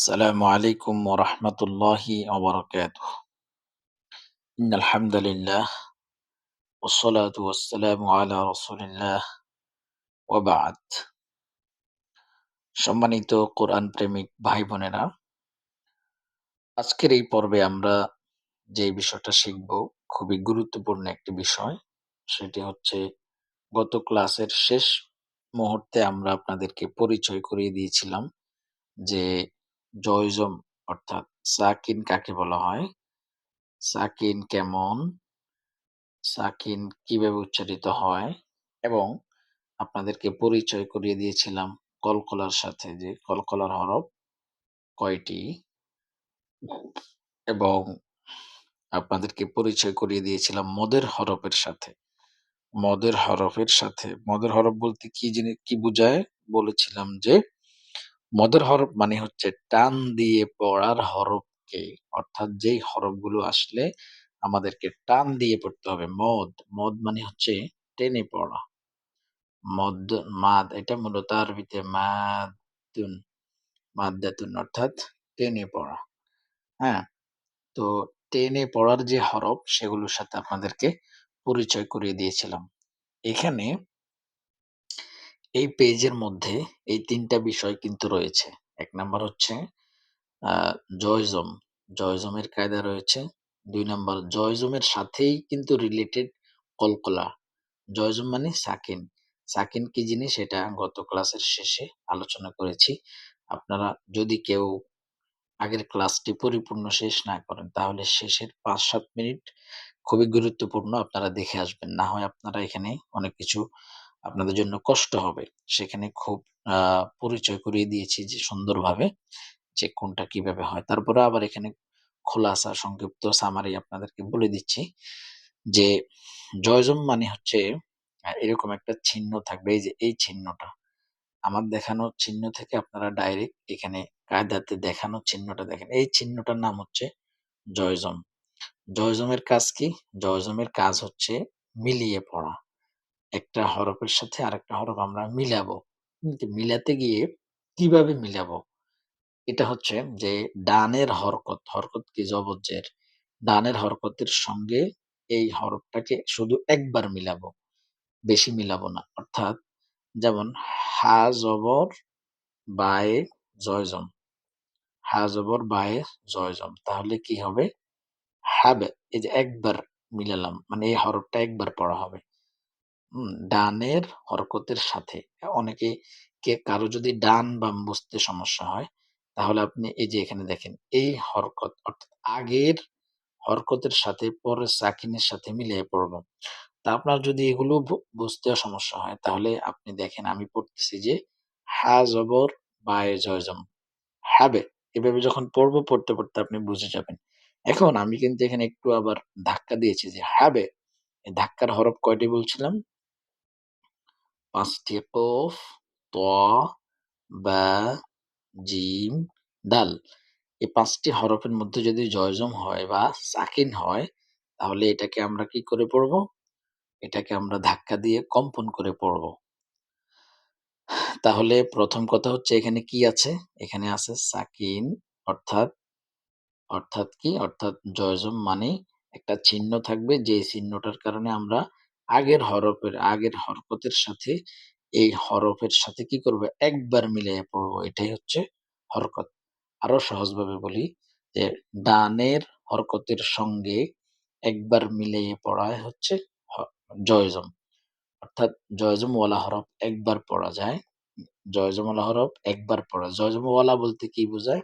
السلام عليكم ورحمة الله وبركاته إن الحمد لله والصلاة والسلام على رسول الله وبعد সম্মানিত কোরআন প্রেমিক ভাই বোনেরা আজকের এই পর্বে আমরা যে বিষয়টা শিখব খুবই গুরুত্বপূর্ণ একটি বিষয় সেটি হচ্ছে গত ক্লাসের শেষ মুহূর্তে আমরা আপনাদেরকে পরিচয় করিয়ে দিয়েছিলাম যে জয়জম অর্থাৎ সাকিন কাকে বলা হয়? সাকিন কেমন? সাকিন কীভাবে উচ্চারিত হয়? এবং আপনাদেরকে পরিচয় করিয়ে দিয়েছিলাম কলকলার সাথে যে কলকলার হরফ কয়টি? এবং আপনাদেরকে পরিচয় করিয়ে দিয়েছিলাম মদের হরফের সাথে। মদের হরফের সাথে, মদের হরফ বলতে কি জিনিস, কি বোঝায়? বলেছিলাম যে মদের হরফ মানে হচ্ছে টান দিয়ে পড়ার হরফকে, অর্থাৎ যেই হরফগুলো আসলে আমাদেরকে টান দিয়ে পড়তে হবে, মদ। মদ মানে হচ্ছে টেনে পড়া। মদ, মাদ, এটা মূলত আরবিতে মাদুন, মাদ্দাতুন, অর্থাৎ টেনে পড়া। হ্যাঁ? তো টেনে পড়ার যে হরফ, সেগুলোর সাথে আপনাদেরকে পরিচয় করিয়ে দিয়েছিলাম। এখানে এই পেজের মধ্যে এই তিনটা বিষয় কিন্তু রয়েছে। এক নাম্বার হচ্ছে জয়জম। জয়জমের কায়দা রয়েছে। দুই নাম্বার, জয়জমের সাথেই কিন্তু রিলেটেড কলকলা। জয়জম মানে সাকিন। সাকিন কি জিনিস? এটা গত ক্লাসের শেষে আলোচনা করেছি। আপনারা যদি কেউ আগের ক্লাসটি পরিপূর্ণ শেষ না করেন, তাহলে শেষের পাঁচ সাত মিনিট খুবই গুরুত্বপূর্ণ আপনারা দেখে আসবেন। না হয় আপনারা এখানে অনেক কিছু আপনাদের জন্য কষ্ট হবে। সেখানে খুব পরিচয় করিয়ে দিয়েছি যে সুন্দরভাবে যে কোনটা কীভাবে হয়। তারপরে আবার এখানে খোলাসা, সংক্ষিপ্ত সামারি আপনাদেরকে বলে দিচ্ছি যে জয়জম মানে হচ্ছে এরকম একটা চিহ্ন থাকবে। এই যে এই চিহ্নটা আমার দেখানো চিহ্ন থেকে আপনারা ডাইরেক্ট এখানে কায়দাতে দেখানো চিহ্নটা দেখেন। এই চিহ্নটার নাম হচ্ছে জয়জম। জয়জমের কাজ কি? জয়জমের কাজ হচ্ছে মিলিয়ে পড়া। একটা হরফের সাথে আরেকটা হরফ আমরা মিলাবো। কিন্তু মিলাতে গিয়ে কীভাবে মিলাবো? এটা হচ্ছে যে ডানের হরকত হরকত কি জবজ্জের ডানের হরকতের সঙ্গে এই হরফটাকে শুধু একবার মিলাবো বেশি মিলাবো না। অর্থাৎ যেমন হা জবর বায়ে জয়জম হা জবর বায়ে জয়জম তাহলে কি হবে? হাবে এই যে একবার মিলালাম মানে এই হরফটা একবার পড়া হবে। ডানের হরকতের সাথে, অনেকে কে কারও যদি ডান বাম বুঝতে সমস্যা হয়, তাহলে আপনি এই যে এখানে দেখেন, এই হরকত, অর্থাৎ আগের হরকতের সাথে পরের সাকিনের সাথে মিলিয়ে পড়ব। তা আপনার যদি এগুলো বু- বুঝতে সমস্যা হয়, তাহলে আপনি দেখেন আমি পড়তেছি যে, হা জবর, বায়ে জয়জম হবে, এভাবে যখন পড়ব, পড়তে পড়তে আপনি বুঝে যাবেন। এখন আমি কিন্তু এখানে একটু আবার ধাক্কা দিয়েছি যে এই ধাক্কার হরফ কয়টি বলছিলাম? পাঁচটি ত বা জিম দাল এই পাঁচটি হরফের মধ্যে যদি জয়জম হয় বা সাকিন হয়, তাহলে এটাকে আমরা কি করে পড়ব? এটাকে আমরা ধাক্কা দিয়ে কম্পন করে পড়ব। তাহলে প্রথম কথা হচ্ছে এখানে কি আছে? এখানে আছে সাকিন, অর্থাৎ অর্থাৎ কি? অর্থাৎ জয়জম মানে একটা চিহ্ন থাকবে যে চিহ্নটার কারণে আমরা আগের হরফের, আগের হরকতের সাথে এই হরফের সাথে কি করব? একবার মিলিয়ে পড়ব। এটাই হচ্ছে হরকত। আরও সহজভাবে বলি যে, ডানের হরকতের সঙ্গে একবার মিলিয়ে পড়ায় হচ্ছে জয়জম। অর্থাৎ জয়জম ওয়ালা হরফ একবার পড়া যায়। জয়জম ওয়ালা হরফ একবার পড়া জয়জম ওয়ালা বলতে কি বোঝায়?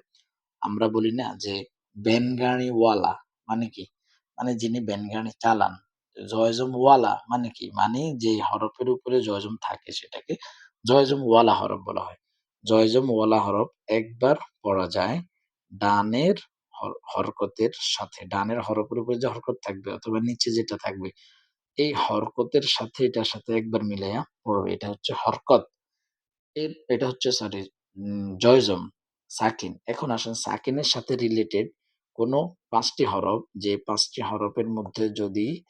আমরা বলি না যে বেনগাড়ি ওয়ালা মানে কি? মানে যিনি বেনগাড়ি চালান। জয়জম ওয়ালা মানে কি? মানে যে হরফের উপরে জয়জম থাকে সেটাকে জয়জম ওয়ালা হরফ বলা হয়। জয়জম ওয়ালা হরফ একবার পড়া যায় ডানের হর- হরকতের সাথে। ডানের হরফের উপরে যে হরকত থাকবে অথবা নিচে যেটা থাকবে, এই হরকতের সাথে এটার সাথে একবার মিলাইয়া পড়বে। এটা হচ্ছে হরকত। এর, এটা হচ্ছে সরি জয়জম, সাকিন। এখন আসেন সাকিনের সাথে রিলেটেড কোনো পাঁচটি হরফ। যে পাঁচটি হরফের মধ্যে যদি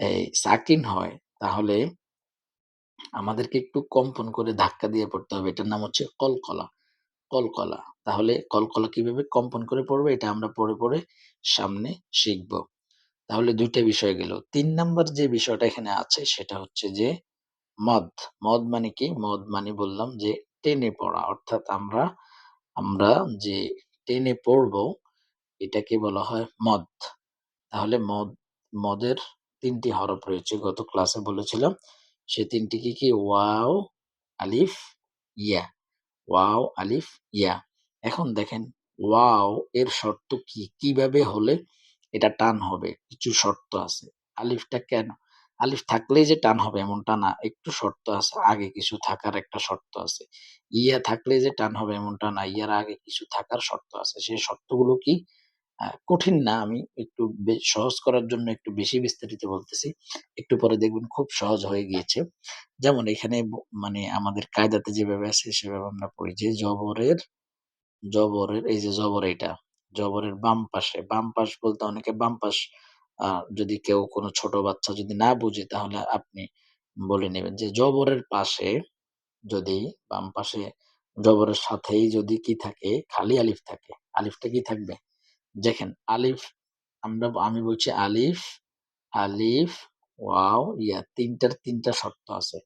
এই সাকিন হয়, তাহলে আমাদেরকে একটু কম্পন করে ধাক্কা দিয়ে পড়তে হবে। এটার নাম হচ্ছে কলকলা। কলকলা। তাহলে কলকলা কীভাবে কম্পন করে পড়বে, এটা আমরা পড়ে পড়ে সামনে শিখব। তাহলে দুইটা বিষয় গেল। তিন নাম্বার যে বিষয়টা এখানে আছে, সেটা হচ্ছে যে মদ। মদ মানে কি? মদ মানে বললাম যে টেনে পড়া। অর্থাৎ আমরা আমরা যে টেনে পড়ব, এটাকে বলা হয় মদ। তাহলে মদ, মদের তিনটি হরফ রয়েছে, গত ক্লাসে বলেছিলাম। সে তিনটি কি কি ওয়াও আলিফ ইয়া, ওয়াও আলিফ ইয়া। এখন দেখেন ওয়াও এর শর্ত কি, কীভাবে হলে এটা টান হবে? কিছু শর্ত আছে। আলিফটা কেন? আলিফ থাকলেই যে টান হবে এমনটা না, একটু শর্ত আছে, আগে কিছু থাকার একটা শর্ত আছে। ইয়া থাকলেই যে টান হবে এমনটা না, ইয়ার আগে কিছু থাকার শর্ত আছে। সেই শর্তগুলো কি? কঠিন না আমি একটু সহজ করার জন্য একটু বেশি বিস্তারিত বলতেছি। একটু পরে দেখবেন খুব সহজ হয়ে গিয়েছে। যেমন এখানে মানে আমাদের কায়দাতে যেভাবে আছে সেভাবে আমরা পড়ি যে জবরের জবরের এই যে জবর এটা জবরের বাম পাশে। বাম পাশ বলতে অনেকে বাম পাশ আহ, যদি কেউ কোনো ছোট বাচ্চা যদি না বুঝে তাহলে আপনি বলে নেবেন যে জবরের পাশে যদি বাম পাশে জবরের সাথেই যদি কি থাকে খালি আলিফ থাকে। আলিফটা কি থাকবে? দেখেন আলিফ, আমরা আমি বলছি আলিফ আলিফ, ওয়াও, ইয়া, তিনটার তিনটা শর্ত আছে।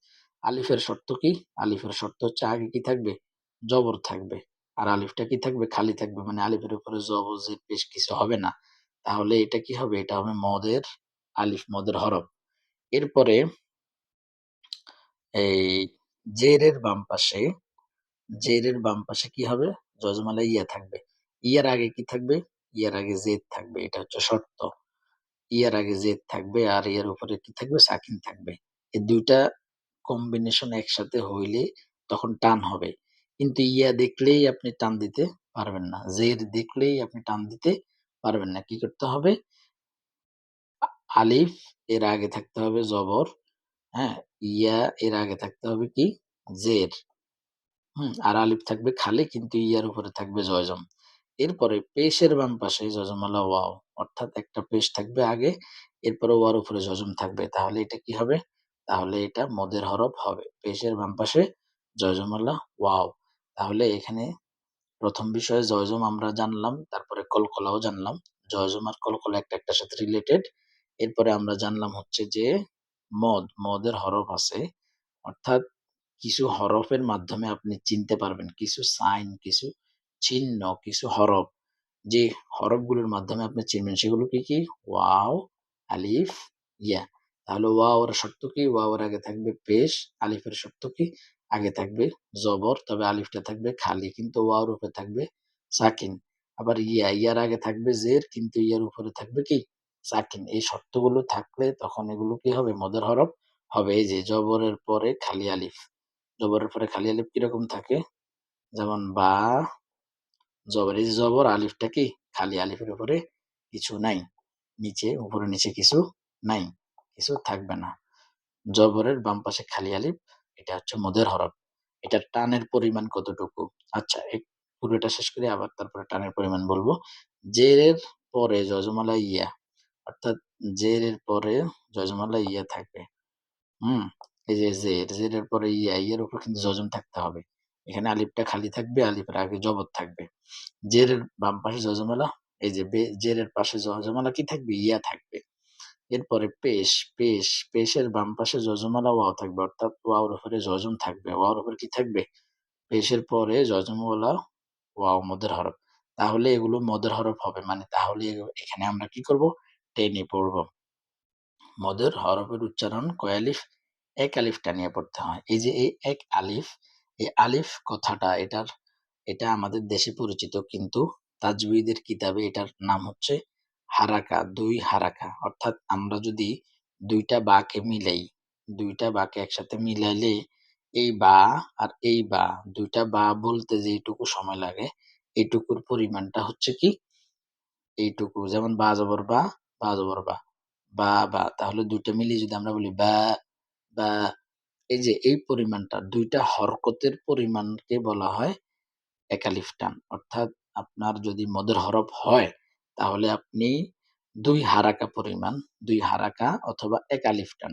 আলিফের শর্ত কি? আলিফের শর্ত হচ্ছে আগে কি থাকবে? জবর থাকবে। আর আলিফটা কি থাকবে? খালি থাকবে। মানে আলিফের উপরে জবর যে বেশ কিছু হবে না। তাহলে এটা কি হবে? এটা হবে মদের, আলিফ মদের হরফ। এরপরে এই জেরের বাম পাশে, জেরের বাম পাশে কি হবে? যজমালা ইয়া থাকবে। ইয়ার আগে কি থাকবে? ইয়ার আগে জেদ থাকবে, এটা হচ্ছে শর্ত ইয়ার আগে জেদ থাকবে আর ইয়ার উপরে কি থাকবে? সাকিন থাকবে। এই দুইটা কম্বিনেশন একসাথে হইলে তখন টান হবে। কিন্তু ইয়া দেখলেই আপনি টান দিতে পারবেন না। জের দেখলেই আপনি টান দিতে পারবেন না। কি করতে হবে? আলিফ, এর আগে থাকতে হবে জবর। হ্যাঁ ইয়া এর আগে থাকতে হবে কি? জের হুম, আর আলিফ থাকবে খালি, কিন্তু ইয়ার উপরে থাকবে জয়জম। এরপরে পেশের বাম পাশে যজমালা ওয়াও, অর্থাৎ একটা পেশ থাকবে আগে, এরপরে ওয়ার উপরে যজম থাকবে। তাহলে এটা কি হবে? তাহলে এটা মদের হরফ হবে। পেশের বাম পাশে জয়জমালা ওয়াও। তাহলে এখানে প্রথম বিষয়ে জয়জম আমরা জানলাম, তারপরে কলকলাও জানলাম। জয়জম আর কলকলা একটা একটার সাথে রিলেটেড এরপরে আমরা জানলাম হচ্ছে যে মদ, মদের হরফ আছে। অর্থাৎ কিছু হরফের মাধ্যমে আপনি চিনতে পারবেন, কিছু সাইন কিছু চিহ্ন, কিছু হরফ। যে হরফগুলোর মাধ্যমে আপনি চিনবেন, সেগুলো কি কি? ওয়াও, আলিফ, ইয়া। তাহলে ওয়াও এর শর্ত কি? ওয়াও এর আগে থাকবে পেশ আলিফের শর্ত কি? আগে থাকবে জবর, তবে আলিফটা থাকবে খালি, কিন্তু ওয়াওর উপরে থাকবে সাকিন। আবার ইয়া, ইয়ার আগে থাকবে জের, কিন্তু ইয়ার উপরে থাকবে কি? সাকিন। এই শর্তগুলো থাকলে তখন এগুলো কি হবে? মদের হরফ হবে। এই যে জবরের পরে খালি আলিফ। জবরের পরে খালি আলিফ কীরকম থাকে? যেমন বা জবর এই জবর, আলিফটা কি? খালি আলিফের উপরে কিছু নাই। নিচে, উপরে, নিচে কিছু নাই। কিছু থাকবে না। জবরের বাম পাশে খালি আলিফ, এটা হচ্ছে মদের হরফ। এটা টানের পরিমাণ কতটুকু? আচ্ছা পুরোটা শেষ করে, আবার তারপরে টানের পরিমাণ বলব। জেরের পরে যজমালা ইয়া, অর্থাৎ জেরের পরে যজমালা ইয়া থাকবে। হুম, এই যে জের, জেরের পরে ইয়া, ইয়ের উপর কিন্তু যজম থাকতে হবে। এখানে আলিফটা খালি থাকবে, আলিফের আগে জবর থাকবে। জেরের বাম পাশে জজমালা, এই যে জেরের পাশে যজমালা কি থাকবে? ইয়া থাকবে। এরপরে পেশ পেশ, পেশের বাম পাশে জজমালা ওয়াও থাকবে, অর্থাৎ ওয়াওর উপরে যজম থাকবে। ওয়াওর উপরে কি থাকবে? পেশের পরে যজমওয়ালা ওয়াও, মদের হরফ। তাহলে এগুলো মদের হরফ হবে মানে তাহলে এখানে আমরা কি করব? টেনে পড়ব। মদের হরফের উচ্চারণ কয় আলিফ? এক আলিফ টানিয়ে পড়তে হয়। এই যে এই এক আলিফ এই আলিফ কথাটা এটার, এটা আমাদের দেশে পরিচিত, কিন্তু তাজবিদের কিতাবে এটার নাম হচ্ছে হারাকা, দুই হারাকা। অর্থাৎ আমরা যদি দুইটা বাকে মিলাই, দুইটা বাকে একসাথে মিলাইলে এই বা আর এই বা, দুইটা বা বলতে যেটুকু সময় লাগে, এইটুকুর পরিমাণটা হচ্ছে কি? এইটুকু, যেমন বা জবর বা বা জবর বা বা বা, তাহলে দুইটা মিলিয়ে যদি আমরা বলি বা বা এই যে এই পরিমাণটা দুইটা হরকতের পরিমাণকে বলা হয় একালিফ টান অর্থাৎ আপনার যদি মদের হরফ হয়, তাহলে আপনি দুই হারাকা পরিমাণ, দুই হারাকা অথবা একালিফ টান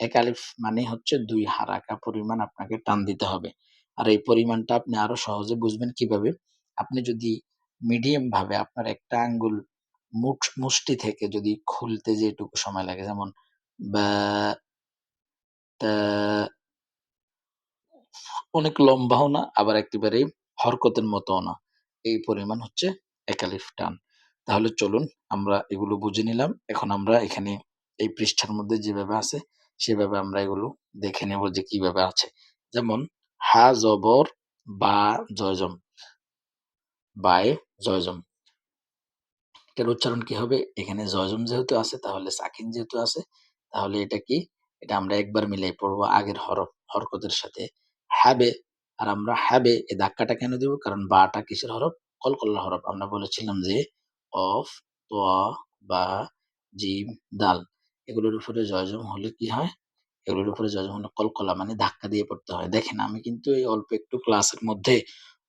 একালিফ মানে হচ্ছে দুই হারাকা পরিমাণ আপনাকে টান দিতে হবে। আর এই পরিমাণটা আপনি আরও সহজে বুঝবেন কীভাবে? আপনি যদি মিডিয়াম ভাবে আপনার একটা আঙ্গুল মুঠ মুষ্টি থেকে যদি খুলতে যেটুকু সময় লাগে, যেমন বা অনেক লম্বাও না, আবার একেবারে হরকতের মতোও না। এই পরিমাণ হচ্ছে একালিফ টান। তাহলে চলুন, আমরা এগুলো বুঝে নিলাম। এখন আমরা এখানে এই পৃষ্ঠার মধ্যে যেভাবে আছে, সেভাবে আমরা এগুলো দেখে নেব যে কীভাবে আছে। যেমন, হা জবর বা জয়জম বায়ে জয়জম এটার উচ্চারণ কি হবে? এখানে জয়জম যেহেতু আছে, তাহলে সাকিন যেহেতু আছে, তাহলে এটা কি? এটা আমরা একবার মিলাই পড়ব আগের হরফ, হরকতের সাথে। হ্যাবে, আর আমরা হ্যাবে এই ধাক্কাটা কেন দিব? কারণ বাটা কিসের হরফ? কলকল্লা হরফ। আমরা বলেছিলাম যে অফ তোয়া বা, জিম, দাল। এগুলোর উপরে জয়জম হলে কি হয়? এগুলোর উপরে জয়জম হলে কলকলা মানে ধাক্কা দিয়ে পড়তে হয়। দেখেন, আমি কিন্তু এই অল্প একটু ক্লাসের মধ্যে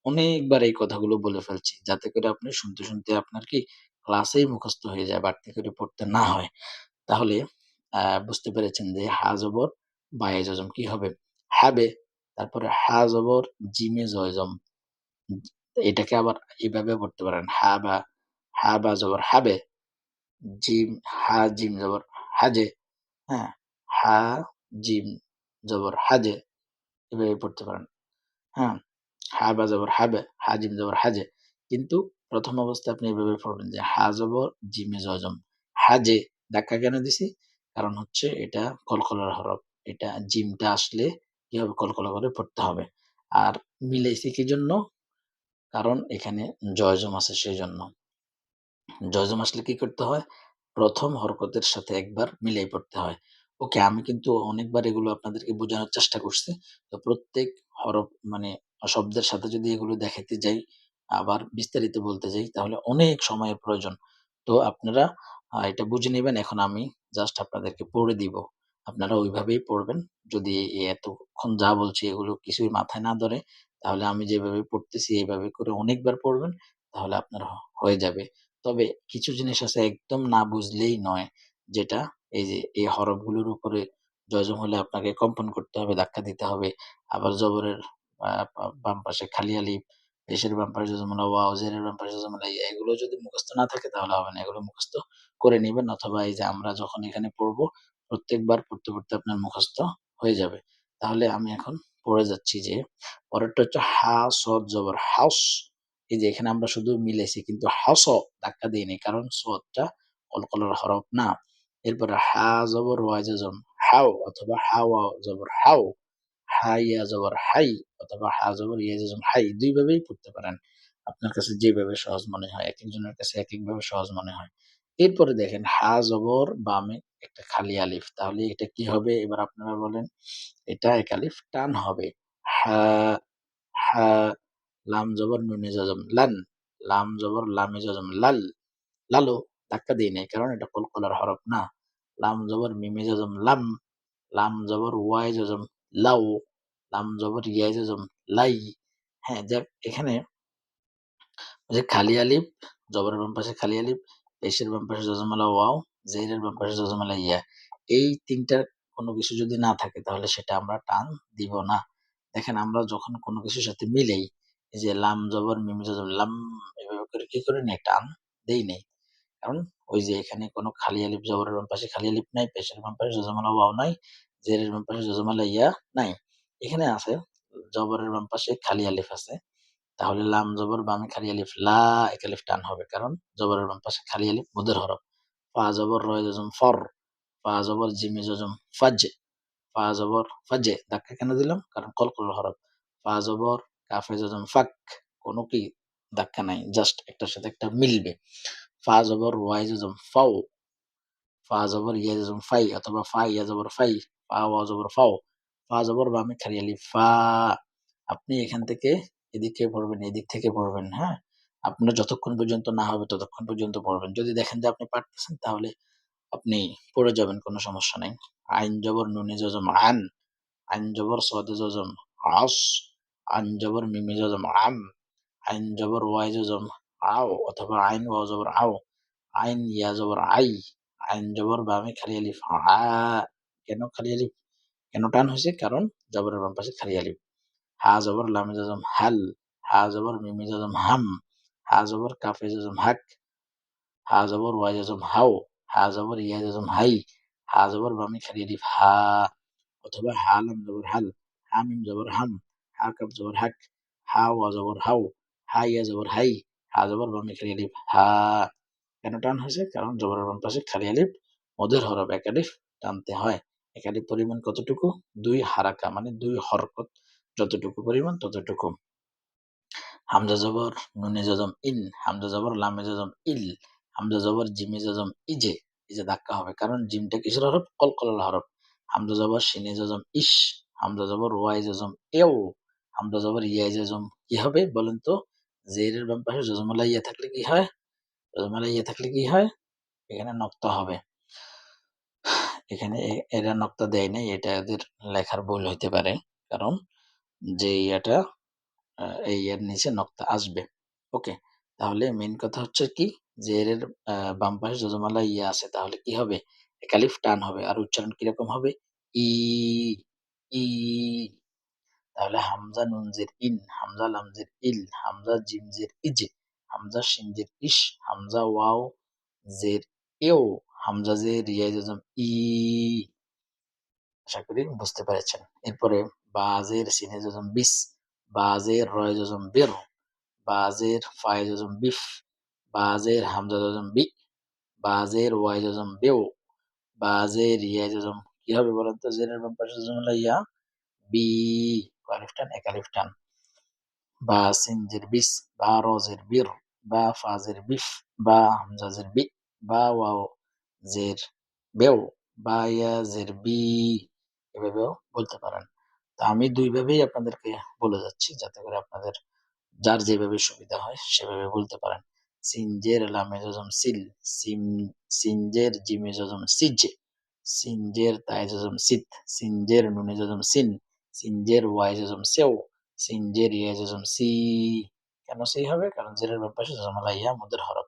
অনেকবার এই কথাগুলো বলে ফেলছি, যাতে করে আপনি শুনতে শুনতে আপনার কি ক্লাসেই মুখস্থ হয়ে যায়, বাড়তি করে পড়তে না হয়। তাহলে বুঝতে পেরেছেন যে হা জবর বায়ে কি হবে? হাবে তারপরে হা জবর, জিমে জয়জম। এটাকে আবার এইভাবে পড়তে পারেন। হা বা হা বা জবর হাবে জিম, হা, জিম জবর হাজে হ্যাঁ হা, জিম জবর হাজে এভাবে পড়তে পারেন। হ্যাঁ হা বা জবর হাবে হা, জিম জবর হাজে কিন্তু প্রথম অবস্থায় আপনি এভাবে পড়বেন যে হা জবর, জিমে জজম হাজে ধাক্কা কেন দিছি? কারণ হচ্ছে এটা কলকলার হরফ। এটা জিমটা আসলে কি হবে কলকলা করে পড়তে হবে। আর মিলাইছি কি জন্য? কারণ এখানে জয়জম আছে সেই জন্য জয়জম আসলে কি করতে হয়? প্রথম হরকতের সাথে একবার মিলাই পড়তে হয়। ওকে, আমি কিন্তু অনেকবার এগুলো আপনাদেরকে বোঝানোর চেষ্টা করছি। তো প্রত্যেক হরফ মানে শব্দের সাথে যদি এগুলো দেখাতে যাই, আবার বিস্তারিত বলতে যাই, তাহলে অনেক সময়ের প্রয়োজন। তো আপনারা এটা বুঝে নেবেন। এখন আমি জাস্ট আপনাদেরকে পড়ে দিব। আপনারা ওইভাবেই পড়বেন। যদি এতক্ষণ যা বলছি এগুলো কিছুই মাথায় না ধরে, তাহলে আমি যেভাবে পড়তেছি এইভাবে করে অনেকবার পড়বেন, তাহলে আপনার হয়ে যাবে। তবে কিছু জিনিস আছে একদম না বুঝলেই নয়, যেটা এই যে এই হরফগুলোর উপরে জয়জম হলে আপনাকে কম্পন করতে হবে, ধাক্কা দিতে হবে। আবার জবরের বাম পাশে খালি আলিফ পেশের বাম পাশে জজমলা ওয়াও জেরের বাম পাশে জজমলা ইয়া এগুলো যদি মুখস্থ না থাকে তাহলে হবে না, এগুলো মুখস্থ করে নেবেন। অথবা এই যে আমরা যখন এখানে পড়ব, প্রত্যেকবার পড়তে পড়তে আপনার মুখস্থ হয়ে যাবে। তাহলে আমি এখন পড়ে যাচ্ছি যে, পরেরটা হচ্ছে হা সদ জবর। হাউস এই যে এখানে আমরা শুধু মিলেছি কিন্তু হাস ধাক্কা দিইনি, কারণ সদটা কলকলার হরফ না। এরপরে হা জবর ওয়া জজম হাও অথবা হাওয়া জবর হাও হাইয়া জবর হাই অথবা হা জবর ইয়া জজম হাই দুই ভাবেই পড়তে পারেন। আপনার কাছে যেভাবে সহজ মনে হয় এক একজনের কাছে এক এক ভাবে সহজ মনে হয়। এরপরে দেখেন হা জবর বামে একটা খালি আলিফ। তাহলে এটা কি হবে? এবার আপনারা বলেন, এটা এক আলিফ, টান হবে। হা হা, লাম জবর নুনে জজম, লান, লাম জবর লামে জজম, লাল লালো ধাক্কা দিই নাই, কারণ এটা কলকলার হরফ না। লাম জবর মিমে জজম, লাম লাম জবর ওয়াই জজম লাউ লাম জবর ইয়াই জজম লাই হ্যাঁ যাক, এখানে যে খালি আলিফ, জবরের বাম পাশে খালি আলিফ, পেশের বাম পাশে জজমালা ওয়াও জেরের বাম পাশে জজমালা ইয়া। এই তিনটার কোনো কিছু যদি না থাকে, তাহলে সেটা আমরা টান দিব না। দেখেন, আমরা যখন কোনো কিছুর সাথে মিলেই এই যে লাম জবর, মিম জজম লাম এভাবে করে কি করে নেই, টান দেই নেই। কারণ ওই যে এখানে কোনো খালি আলিফ, জবরের বাম পাশে খালি আলিফ নাই, পেশের বাম পাশে জজমালা ওয়াও নাই জেরের বাম পাশে জজমালা ইয়া নাই। এখানে আছে, জবরের বাম পাশে খালি আলিফ আছে। তাহলে লাম জবর, বামে খালি আলিফ, লা এক আলিফ টান হবে। কারণ জবরের বাম পাশে খালি আলিফ মুদের হরফ। ফা জবর রয় জজম ফর। ফা জবর, জিমে জজম ফাজ। ফা জবর, ফাজে। ধাক্কা কেন দিলাম? কারণ কলকল হরফ। ফা জবর, কাফে জজম ফাক। কোনো কি ধাক্কা নাই, জাস্ট একটার সাথে একটা মিলবে। ফা জবর, ওয়াই জজম ফাও। ফা জবর, ইয়া ফাই অথবা ফা, ইয়া জবর, ফাই। ফা, ওয়া জবর, ফাও। ফা জবর খালি আলিফ ফা, আপনি এখান থেকে এদিকে পড়বেন, এদিক থেকে পড়বেন হ্যাঁ? আপনার যতক্ষণ পর্যন্ত না হবে ততক্ষণ পর্যন্ত পড়বেন। যদি দেখেন যে আপনি পারতেছেন, তাহলে আপনি পড়ে যাবেন, কোনো সমস্যা নেই। আইন জবর নুনে জজম আন, আইন জবর সদে জজম আস, আইন জবর মিমে জজম আম, আইন জবর ওয়াই জজম আও অথবা আইন ওয়া জবর আও, আইন ইয়া জবর আই, আইন জবর বামে খালি আলিফ আ কেন খালি আলিফ কেন টান হয়েছে? কারণ জবরের বাম পাশে খালি আলিফ। হা জবর, লামে জজম হাল। হা জবর, মিমি জজম হাম। হা জবর, কাফে জজম হাক। হা জবর ওয়াই জজম হাও। হা জবর, ইয়া জজম হাই। হা জবর, বামি খালি আলিফ, হা। অথবা হা, লাম জবর হাল। হা, মিম জবর হাম। হা, কাফ জবর হাক। হা, ওয়া জবর হাও। হা, ইয়া জবর হাই। হা জবর, বামি খালি আলিফ, হা। কেন টান হয়েছে? কারণ জবরের বাম পাশে খালি আলিফ। মদের হরফ, এক টানতে হয়। আলিফ পরিমাণ কতটুকু? দুই হারাকা মানে দুই হরকত যতটুকু পরিমাণ ততটুকু। হামজা জবর, নুনে জজম ইন, হামজা জবর, লামে জজম ইল, হামজা জবর, জিমে জজম ইজে ইজে ধাক্কা হবে। কারণ জিমটা কিসের হরফ? কলকলাল হরফ। হামজা জবর, সিনে জজম ইস, হামজা জবর, ওয়াই জজম এও, হামজা জবর, ইয়াই জজম কি হবে বলেন তো? জেরের বাম পাশে জজমালা ইয়া থাকলে কি হয়? জজমালা ইয়া থাকলে কি হয়? এখানে নক্তা হবে। এখানে এরা নক্তা দেয় নাই, এটা এদের লেখার ভুল হইতে পারে। কারণ যে ইয়াটা এই এর নিচে নক্তা আসবে। ওকে, তাহলে মেন কথা হচ্ছে কি? যে এর বাম পাশে যজমালা ইয়া আছে, তাহলে কি হবে? একালিফ টান হবে। আর উচ্চারণ কীরকম হবে? ই ই। তাহলে হামজা নুনজের ইন, হামজা লামজের ইল, হামজা জিমজের ইজ, হামজা শিনজের ইস হামজা ওয়াও জের এও। হামজা জের ইয়া জজম ই আশা করি বুঝতে পেরেছেন। এরপরে বাজের সিনে জজম বিস, বাজের রয় জজম বের, বাজের ফায় জজম বিফ, বাজের হামজা জজম বি, বাজের ওয়াই জজম বেও, বাজের ইয়া জজম কি হবে বলেন তো? জেরের বাম ইয়া বি আলিফটান একালিফটান বা সিনজের বিস, বা রজের বীর, বা ফাজের বিফ, বা হামজাজের বি, বা ওয়াও জের বেও বা জের বি এভাবেও বলতে পারেন। তো আমি দুইভাবেই আপনাদেরকে বলে যাচ্ছি যাতে করে আপনাদের যার যেভাবে সুবিধা হয় সেভাবে বলতে পারেন। সিনজের লামে জজম সিল, সিম, সিনজের জিমে জজম সিজে, সিনজের তাই জজম সিত, সিনজের নুনে জজম সিন, সিনজের ওয়াই জজম সেও সিনজের ইয়া জজম সি। কেন সেই হবে? কারণ জেরের ব্যাপারে জজম ইয়া মুদের হরফ।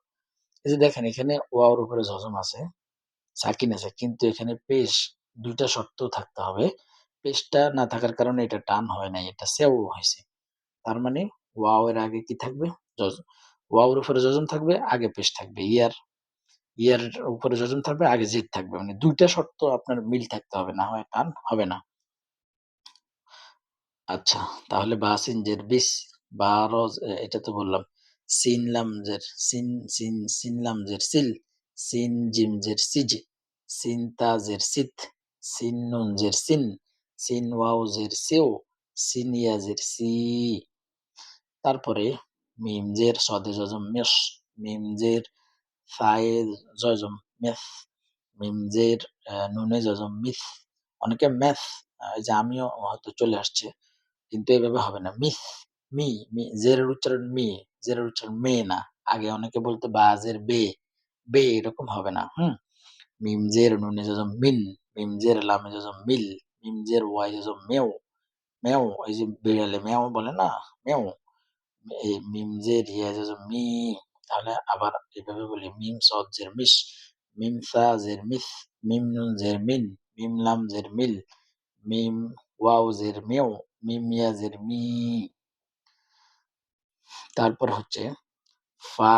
এই যে দেখেন এখানে ওয়াওর উপরে জজম আছে। সাকিন আছে কিন্তু এখানে পেশ দুইটা শর্ত থাকতে হবে। পেশটা না থাকার কারণে এটা টান হয় নাই, এটা সেও হয়েছে। তার মানে ওয়াও এর আগে কি থাকবে? ওয়াওর উপরে যজন থাকবে, আগে পেশ থাকবে। ইয়ার ইয়ার উপরে যজন থাকবে, আগে জিদ থাকবে। মানে দুইটা শর্ত আপনার মিল থাকতে হবে, না হয় টান হবে না। আচ্ছা তাহলে বাসিন জের বিস বারজ এটা তো বললাম। সিনলাম জের সিন সিন, সিনলাম জের সিল। সিন জিম জের সিজ সিন তা জের সিত সিন নুন জের সিন সিন ওয়াও জের সেও সিন ইয়া জের সি তারপরে মিমজের সদে জজম মেস মিমজের সায়ে জজম মেস মিমজের নুনে জজম মিস অনেকে মেস যে আমিও হয়তো চলে আসছে কিন্তু এভাবে হবে না। মিস মি মি জের উচ্চারণ মি জের উচ্চারণ মে না আগে অনেকে বলতো বাজের বে বে, এরকম হবে না, হুম? মিমজের নুনে জজম মিন মিমজের লামে জজম মিল মিমজের ওয়াই জজম মেও মেও এই যে বিড়ালে মেও বলে না? মেও, এই মিম জের ইয়া জজম মি, তাহলে আবার এভাবে বলি, মিম সদ জের মিস, মিম সা জের মিস, মিম নুন জের মিন, মিম লাম জের মিল, মিম ওয়াও জের মেও, মিম ইয়া জের মি। তারপর হচ্ছে ফা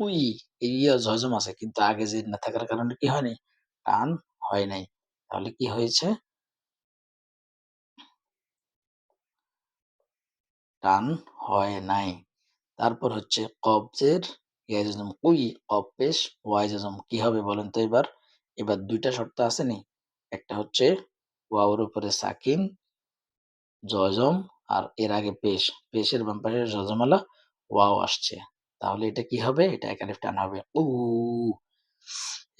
উই এরিয়া জজম আছে কিন্তু আগে যে না থাকার কারণে কি হয়নি? টান হয় নাই। তাহলে কি হয়েছে? টান হয় নাই। তারপর হচ্ছে কবজের ইয়াজম কুই কব পেশ ওয়াইজম কি হবে বলেন তো এবার? এবার দুইটা শর্ত আছে নি একটা হচ্ছে ওয়াওর উপরে সাকিন, জজম, আর এর আগে পেশ। পেশের বাম পাশে জজমালা ওয়াও আসছে। তাহলে এটা কি হবে? এটা একালিফ টান হবে। উ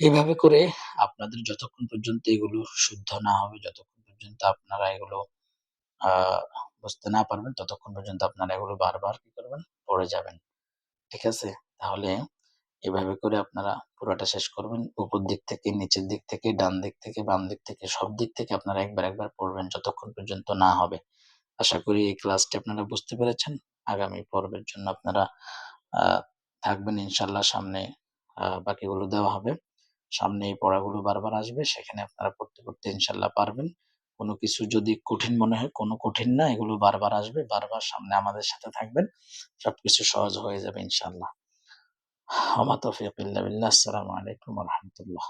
এভাবে করে আপনাদের যতক্ষণ পর্যন্ত এগুলো শুদ্ধ না হবে, যতক্ষণ পর্যন্ত আপনারা এগুলো বুঝতে না পারবেন, ততক্ষণ পর্যন্ত আপনারা এগুলো বারবার কি করবেন? পড়ে যাবেন। ঠিক আছে? তাহলে এভাবে করে আপনারা পুরোটা শেষ করবেন। উপর দিক থেকে, নিচের দিক থেকে, ডান দিক থেকে, বাম দিক থেকে, সব দিক থেকে আপনারা একবার একবার পড়বেন যতক্ষণ পর্যন্ত না হবে। আশা করি এই ক্লাসটি আপনারা বুঝতে পেরেছেন। আগামী পর্বের জন্য আপনারা থাকবেন ইনশাল্লাহ সামনে বাকিগুলো দেওয়া হবে। সামনে এই পড়াগুলো বারবার আসবে, সেখানে আপনারা পড়তে পড়তে ইনশাল্লাহ পারবেন। কোনো কিছু যদি কঠিন মনে হয়, কোনো কঠিন না, এগুলো বারবার আসবে, বারবার সামনে আমাদের সাথে থাকবেন, সবকিছু সহজ হয়ে যাবে ইনশাল্লাহ। আমা তফিক আসসালামু আলাইকুম রাহমাতুল্লাহ।